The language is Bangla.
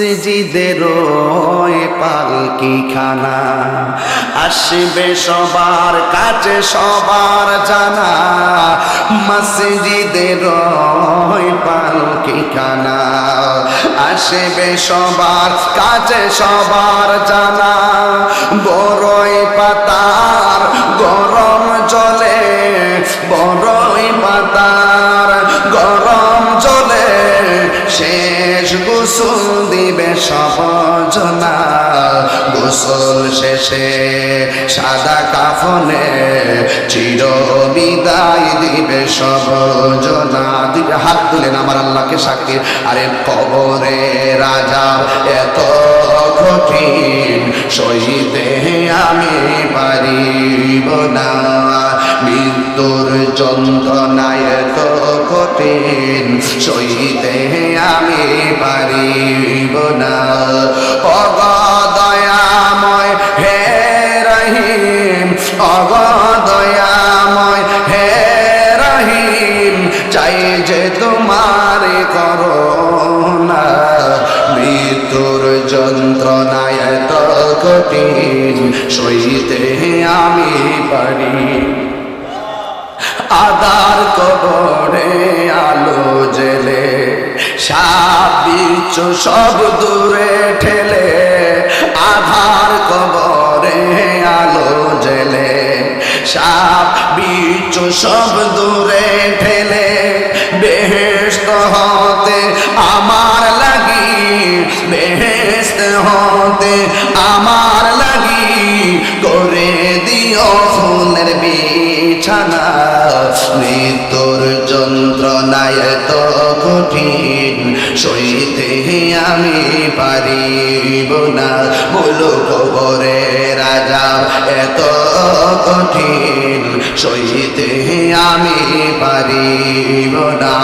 মসজিদের পালকি খানা আসবে সবার কাছে সবার জানা মসজিদের পালকি খানা আসবে সবার কাছে সবার জানা, বড়ই পাতার গোসল দিবে সবজনা গোসল শেষে সাদা কাফনে চির বিদায় দিবে সবজনা দিবে হাত তুলেন আমার আল্লাহকে সাক্ষী। আরে কবরে রাজা এত কঠিন, সইতে আমি পারিব না। মৃত্যুর যন্ত্রণায় এত কঠিন, সইতে আমি না অগদয়াময় হে রহিম। অগদয়াময় হে রহিম। চাই যে তোমার করোনা মৃত্যুর যন্ত্রণায় এত কঠিন, সইতে আমি পারি। আদার কবরে আলো জেলে সাপ সব দূরে ঠেলে, আধার কবরে আলো জেলে সাপ বিচ্ছু সব দূরে ঠেলে বেহেস্ত হতে আমার লাগি বেহেস্ত হতে আমার লাগি, করে দিও ফুলের বিছানা, মৃত্যুর যন্ত্রণায় এত কঠিন, সইতে আমি পারিব না। বলো কবরে রাজা, এত কঠিন, সইতে আমি পারিব না।